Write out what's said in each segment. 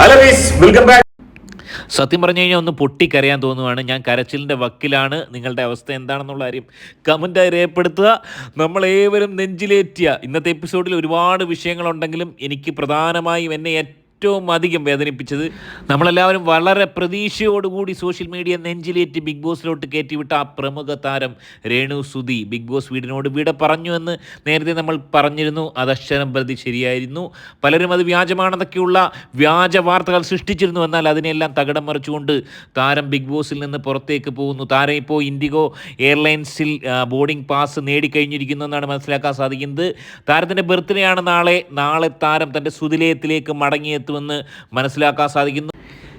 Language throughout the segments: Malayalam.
വെൽക്കം ബാക്ക് സത്യം പറഞ്ഞു കഴിഞ്ഞാൽ ഒന്ന് പൊട്ടിക്കരയാൻ തോന്നുവാണ്. ഞാൻ കരച്ചിലിന്റെ വക്കിലാണ്. നിങ്ങളുടെ അവസ്ഥ എന്താണെന്നുള്ള കാര്യം കമന്റായി രേഖപ്പെടുത്തുക. നമ്മളേവരും നെഞ്ചിലേറ്റിയ ഇന്നത്തെ എപ്പിസോഡിൽ ഒരുപാട് വിഷയങ്ങളുണ്ടെങ്കിലും എനിക്ക് പ്രധാനമായും എന്നെ ഏറ്റവും അധികം വേദനിപ്പിച്ചത് നമ്മളെല്ലാവരും വളരെ പ്രതീക്ഷയോടുകൂടി സോഷ്യൽ മീഡിയ നെഞ്ചിലേറ്റ് ബിഗ് ബോസിലോട്ട് കയറ്റിവിട്ട ആ പ്രമുഖ താരം രേണു സുധി. ബിഗ് ബോസ് വീടിനോട് വീട് പറഞ്ഞു എന്ന് നേരത്തെ നമ്മൾ പറഞ്ഞിരുന്നു. അത് അക്ഷരം പ്രതി ശരിയായിരുന്നു. പലരും അത് വ്യാജമാണെന്നൊക്കെയുള്ള വ്യാജ വാർത്തകൾ സൃഷ്ടിച്ചിരുന്നു. എന്നാൽ അതിനെല്ലാം തകടം മറിച്ചുകൊണ്ട് താരം ബിഗ് ബോസിൽ നിന്ന് പുറത്തേക്ക് പോകുന്നു. താരം ഇപ്പോൾ ഇൻഡിഗോ എയർലൈൻസിൽ ബോർഡിംഗ് പാസ് നേടിക്കഴിഞ്ഞിരിക്കുന്നു എന്നാണ് മനസ്സിലാക്കാൻ സാധിക്കുന്നത്. താരത്തിന്റെ ബർത്ത്ഡേ ആണ് നാളെ. നാളെ താരം തന്റെ സുതിലയത്തിലേക്ക് മടങ്ങിയെത്തുമെന്ന് മനസ്സിലാക്കാൻ സാധിക്കുന്നു.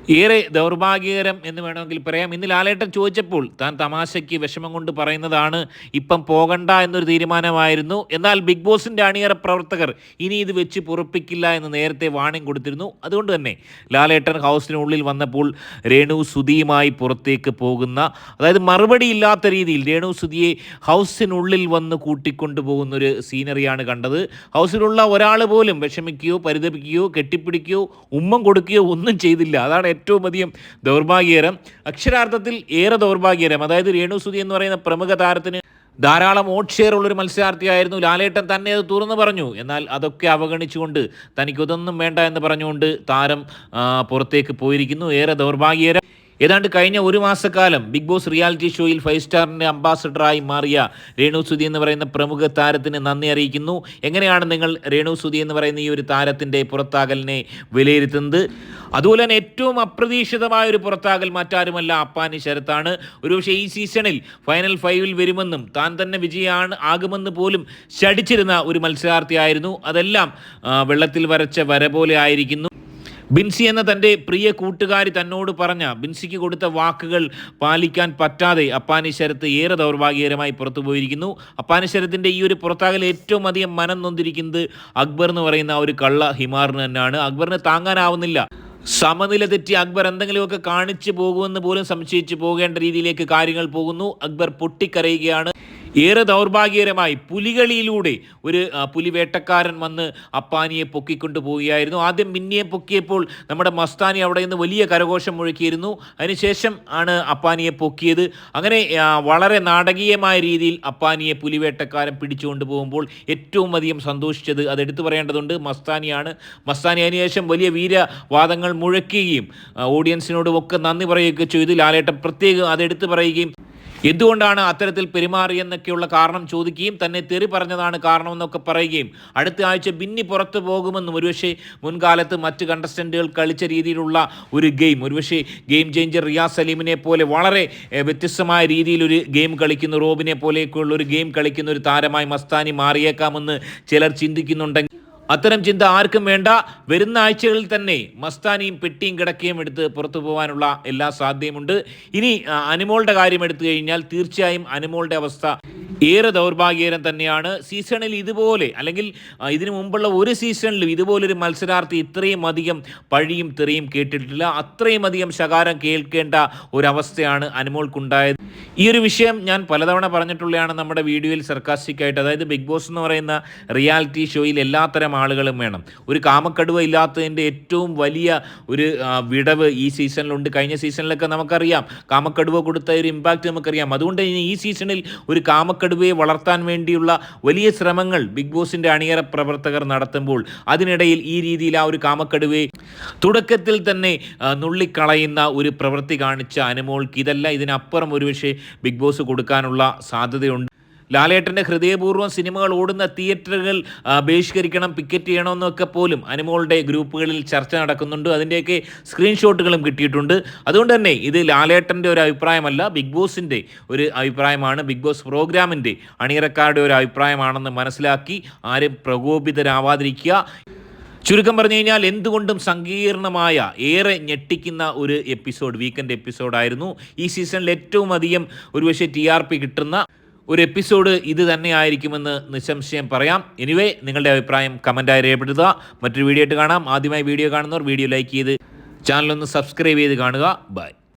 ഏറെ ദൗർഭാഗ്യകരം എന്ന് വേണമെങ്കിൽ പറയാം. ഇന്ന് ലാലേട്ടൻ ചോദിച്ചപ്പോൾ താൻ തമാശയ്ക്ക് വിഷമം കൊണ്ട് പറയുന്നതാണ് ഇപ്പം പോകണ്ട എന്നൊരു തീരുമാനമായിരുന്നു. എന്നാൽ ബിഗ് ബോസിന്റെ അണിയറ പ്രവർത്തകർ ഇനി ഇത് വെച്ച് പൊറപ്പിക്കില്ല എന്ന് നേരത്തെ വാണിംഗ് കൊടുത്തിരുന്നു. അതുകൊണ്ട് തന്നെ ലാലേട്ടൻ ഹൗസിനുള്ളിൽ വന്നപ്പോൾ രേണു സുധിയുമായി പുറത്തേക്ക് പോകുന്ന അതായത് മറുപടി ഇല്ലാത്ത രീതിയിൽ രേണു സുധിയെ ഹൗസിനുള്ളിൽ വന്ന് കൂട്ടിക്കൊണ്ടു പോകുന്ന ഒരു സീനറിയാണ് കണ്ടത്. ഹൗസിലുള്ള ഒരാൾ പോലും വിഷമിക്കുകയോ പരിതപിക്കുകയോ കെട്ടിപ്പിടിക്കുകയോ ഉമ്മം കൊടുക്കുകയോ ഒന്നും ചെയ്തില്ല. അതാണ് ഏറ്റവും അധികം ദൗർഭാഗ്യകരം അക്ഷരാർത്ഥത്തിൽ ഏറെ ദൗർഭാഗ്യകരം. അതായത് രേണു സുധി എന്ന് പറയുന്ന പ്രമുഖ താരത്തിന് ധാരാളം വോട്ട് ഷെയർ ഉള്ളൊരു മത്സരാർത്ഥിയായിരുന്നു ലാലേട്ടൻ. തന്നെ അത് തുറന്നു പറഞ്ഞു. എന്നാൽ അതൊക്കെ അവഗണിച്ചുകൊണ്ട് തനിക്കൊതൊന്നും വേണ്ട എന്ന് പറഞ്ഞുകൊണ്ട് താരം പുറത്തേക്ക് പോയിരിക്കുന്നു. ഏറെ ദൗർഭാഗ്യകരം. ഏതാണ്ട് കഴിഞ്ഞ ഒരു മാസക്കാലം ബിഗ് ബോസ് റിയാലിറ്റി ഷോയിൽ ഫൈവ് സ്റ്റാറിന്റെ അംബാസഡറായി മാറിയ രേണു സുധി എന്ന് പറയുന്ന പ്രമുഖ താരത്തിന് നന്ദി അറിയിക്കുന്നു. എങ്ങനെയാണ് നിങ്ങൾ രേണു സുധി എന്ന് പറയുന്ന ഈ ഒരു താരത്തിന്റെ പുറത്താകലിനെ വിലയിരുത്തുന്നത്? അതുപോലെ തന്നെ ഏറ്റവും അപ്രതീക്ഷിതമായ ഒരു പുറത്താകൽ മറ്റാരുമല്ല അപ്പാനി ശരത്താണ്. ഒരുപക്ഷെ ഈ സീസണിൽ ഫൈനൽ ഫൈവിൽ വരുമെന്നും താൻ തന്നെ വിജയാണ് ആകുമെന്ന് പോലും ശടിച്ചിരുന്ന ഒരു മത്സരാർത്ഥിയായിരുന്നു. അതെല്ലാം വെള്ളത്തിൽ വരച്ച വര പോലെ ആയിരിക്കുന്നു. ബിൻസി എന്ന തന്റെ പ്രിയ കൂട്ടുകാരി തന്നോട് പറഞ്ഞ ബിൻസിക്ക് കൊടുത്ത വാക്കുകൾ പാലിക്കാൻ പറ്റാതെ അപ്പാനി ശരത്ത് ഏറെ ദൗർഭാഗ്യകരമായി പുറത്തു പോയിരിക്കുന്നു. അപ്പാനി ശരത്തിന്റെ ഈ ഒരു പുറത്താകൽ ഏറ്റവും അധികം മനം നൊന്തിരിക്കുന്നത് അക്ബർ എന്ന് പറയുന്ന ആ ഒരു കള്ള ഹിമാറിന് തന്നെയാണ്. അക്ബറിന് താങ്ങാനാവുന്നില്ല. സമനില തെറ്റി അക്ബർ എന്തെങ്കിലുമൊക്കെ കാണിച്ചു പോകുമെന്ന് പോലും സംശയിച്ചു പോകേണ്ട രീതിയിലേക്ക് കാര്യങ്ങൾ പോകുന്നു. അക്ബർ പൊട്ടിക്കരയുകയാണ്. ഏറെ ദൗർഭാഗ്യകരമായി പുലികളിയിലൂടെ ഒരു പുലിവേട്ടക്കാരൻ പുലി വേട്ടക്കാരൻ വന്ന് അപ്പാനിയെ പൊക്കിക്കൊണ്ടു പോവുകയായിരുന്നു ആദ്യം മിന്നിയെ പൊക്കിയപ്പോൾ നമ്മുടെ മസ്താനി അവിടെ നിന്ന് വലിയ കരഘോഷം മുഴക്കിയിരുന്നു. അതിനുശേഷം ആണ് അപ്പാനിയെ പൊക്കിയത്. അങ്ങനെ വളരെ നാടകീയമായ രീതിയിൽ അപ്പാനിയെ പുലിവേട്ടക്കാരൻ പിടിച്ചുകൊണ്ട് പോകുമ്പോൾ ഏറ്റവും അധികം സന്തോഷിച്ചത് അത് എടുത്തു പറയേണ്ടതുണ്ട്. മസ്താനിയാണ്. മസ്താനി അതിനുശേഷം വലിയ വീരവാദങ്ങൾ മുഴക്കുകയും ഓഡിയൻസിനോടും ഒക്കെ നന്ദി പറയുകയൊക്കെ ചെയ്തു. ലാലേട്ടൻ പ്രത്യേകം അത് എടുത്തു പറയുകയും എന്തുകൊണ്ടാണ് അത്തരത്തിൽ പെരുമാറിയെന്നൊക്കെയുള്ള കാരണം ചോദിക്കുകയും തന്നെ തെറി പറഞ്ഞതാണ് കാരണമെന്നൊക്കെ പറയുകയും അടുത്ത ആഴ്ച ബിന്നി പുറത്തു പോകുമെന്നും ഒരുപക്ഷെ മുൻകാലത്ത് മറ്റ് കണ്ടസ്റ്റന്റുകൾ കളിച്ച രീതിയിലുള്ള ഒരു ഗെയിം ഒരുപക്ഷെ ഗെയിം ചേഞ്ചർ റിയാസ് സലീമിനെ പോലെ വളരെ വ്യത്യസ്തമായ രീതിയിൽ ഒരു ഗെയിം കളിക്കുന്ന. റോബിനെ പോലെയൊക്കെയുള്ള ഒരു ഗെയിം കളിക്കുന്ന ഒരു താരമായി മസ്താനി മാറിയേക്കാമെന്ന് ചിലർ ചിന്തിക്കുന്നുണ്ടെങ്കിൽ അത്തരം ചിന്ത ആർക്കും വേണ്ട. വരുന്ന ആഴ്ചകളിൽ തന്നെ മസ്താനിയും പെട്ടിയും കിടക്കയും എടുത്ത് പുറത്തു പോകാനുള്ള എല്ലാ സാധ്യതയുമുണ്ട്. ഇനി അനുമോളുടെ കാര്യം എടുത്തു കഴിഞ്ഞാൽ തീർച്ചയായും അനുമോളുടെ അവസ്ഥ ഏറെ ദൗർഭാഗ്യകരം തന്നെയാണ് സീസണിൽ ഇതുപോലെ അല്ലെങ്കിൽ ഇതിനു മുമ്പുള്ള ഒരു സീസണിലും ഇതുപോലൊരു മത്സരാർത്ഥി ഇത്രയും അധികം പഴിയും തെറിയും കേട്ടിട്ടില്ല. അത്രയും അധികം ശകാരം കേൾക്കേണ്ട ഒരവസ്ഥയാണ് അനുമോൾക്കുണ്ടായത്. ഈ ഒരു വിഷയം ഞാൻ പലതവണ പറഞ്ഞിട്ടുള്ളതാണ് നമ്മുടെ വീഡിയോയിൽ സർക്കാസ്റ്റിക്കായിട്ട്. അതായത് ബിഗ് ബോസ് എന്ന് പറയുന്ന റിയാലിറ്റി ഷോയിൽ എല്ലാത്തരം ആളുകളും വേണം. ഒരു കാമക്കടുവ ഇല്ലാത്തതിന്റെ ഏറ്റവും വലിയ ഒരു വിടവ് ഈ സീസണിലുണ്ട്. കഴിഞ്ഞ സീസണിലൊക്കെ നമുക്കറിയാം കാമക്കടുവ കൊടുത്ത ഒരു ഇമ്പാക്റ്റ് നമുക്കറിയാം. അതുകൊണ്ട് ഈ സീസണിൽ ഒരു കാമക്കടുവയെ വളർത്താൻ വേണ്ടിയുള്ള വലിയ ശ്രമങ്ങൾ ബിഗ് ബോസിന്റെ അണിയറ പ്രവർത്തകർ നടത്തുമ്പോൾ അതിനിടയിൽ ഈ രീതിയിൽ ആ ഒരു കാമക്കടുവയെ തുടക്കത്തിൽ തന്നെ നുള്ളിക്കളയുന്ന ഒരു പ്രവൃത്തി കാണിച്ച അനുമോൾക്ക് ഇതല്ല ഇതിനപ്പുറം ഒരുപക്ഷെ ബിഗ് ബോസ് കൊടുക്കാനുള്ള സാധ്യതയുണ്ട്. ലാലേട്ടന്റെ ഹൃദയപൂർവം സിനിമകൾ ഓടുന്ന തിയേറ്ററുകൾ ബഹിഷ്കരിക്കണം പിക്കറ്റ് ചെയ്യണമെന്നൊക്കെ പോലും അനുമോളുടെ ഗ്രൂപ്പുകളിൽ ചർച്ച നടക്കുന്നുണ്ട്. അതിന്റെയൊക്കെ സ്ക്രീൻഷോട്ടുകളും കിട്ടിയിട്ടുണ്ട്. അതുകൊണ്ട് തന്നെ ഇത് ലാലേട്ടന്റെ ഒരു അഭിപ്രായമല്ല ബിഗ് ബോസിന്റെ ഒരു അഭിപ്രായമാണ്. ബിഗ് ബോസ് പ്രോഗ്രാമിന്റെ അണിയറക്കാരുടെ ഒരു അഭിപ്രായമാണെന്ന് മനസ്സിലാക്കി ആരും പ്രകോപിതരാവാതിരിക്കുക. ചുരുക്കം പറഞ്ഞു കഴിഞ്ഞാൽ എന്തുകൊണ്ടും സങ്കീർണമായ ഏറെ ഞെട്ടിക്കുന്ന ഒരു എപ്പിസോഡ് വീക്കെൻഡ് എപ്പിസോഡായിരുന്നു ഈ സീസണിൽ ഏറ്റവും അധികം ഒരുപക്ഷെ ടി ആർ പി കിട്ടുന്ന ഒരു എപ്പിസോഡ് ഇത് തന്നെയായിരിക്കുമെന്ന് നിസ്സംശയം പറയാം. എനിവേ നിങ്ങളുടെ അഭിപ്രായം കമന്റായി രേഖപ്പെടുത്തുക. മറ്റൊരു വീഡിയോ ആയിട്ട് കാണാം. ആദ്യമായി വീഡിയോ കാണുന്നവർ വീഡിയോ ലൈക്ക് ചെയ്ത് ചാനലൊന്ന് സബ്സ്ക്രൈബ് ചെയ്ത് കാണുക. ബൈ